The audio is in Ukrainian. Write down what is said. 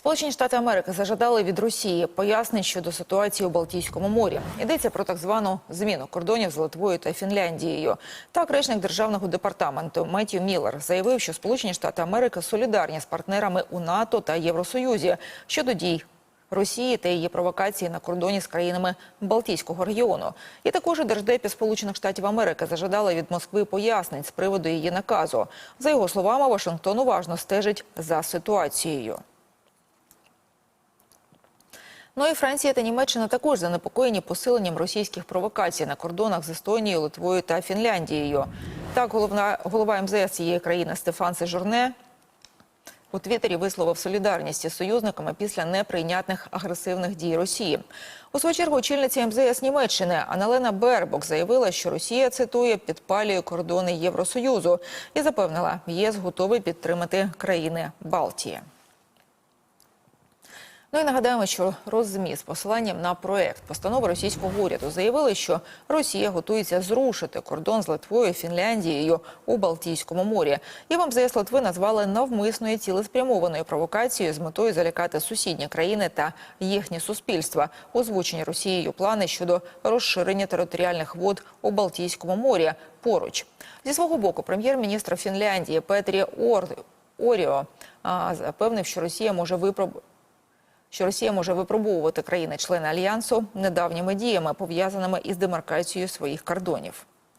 Сполучені Штати Америки зажадали від Росії пояснень щодо ситуації у Балтійському морі. Йдеться про так звану зміну кордонів з Литвою та Фінляндією. Так, речник державного департаменту Меттью Міллер заявив, що Сполучені Штати Америки солідарні з партнерами у НАТО та Євросоюзі щодо дій. Росії та її провокації на кордоні з країнами Балтійського регіону. І також у держдепі Сполучених Штатів Америки зажадали від Москви пояснень з приводу її наказу. За його словами, Вашингтон уважно стежить за ситуацією. Ну і Франція та Німеччина також занепокоєні посиленням російських провокацій на кордонах з Естонією, Литвою та Фінляндією. Так, головна голова МЗС цієї країни Стефан Сежурне у Твіттері висловив солідарність із союзниками після неприйнятних агресивних дій Росії. У свою чергу очільниця МЗС Німеччини Аналена Бербок заявила, що Росія цитує підпалює кордони Євросоюзу і запевнила, ЄС готовий підтримати країни Балтії. Ну і нагадаємо, що Роззмі з посиланням на проект постанови російського уряду заявили, що Росія готується зрушити кордон з Литвою, Фінляндією у Балтійському морі. І в МЗС Литви назвали навмисною цілеспрямованою провокацією з метою залякати сусідні країни та їхні суспільства. Озвучені Росією плани щодо розширення територіальних вод у Балтійському морі поруч. Зі свого боку, прем'єр-міністр Фінляндії Петрі Ор... Оріо запевнив, що Росія може випробувати що Росія може випробовувати країни-члени альянсу недавніми діями, пов'язаними із демаркацією своїх кордонів.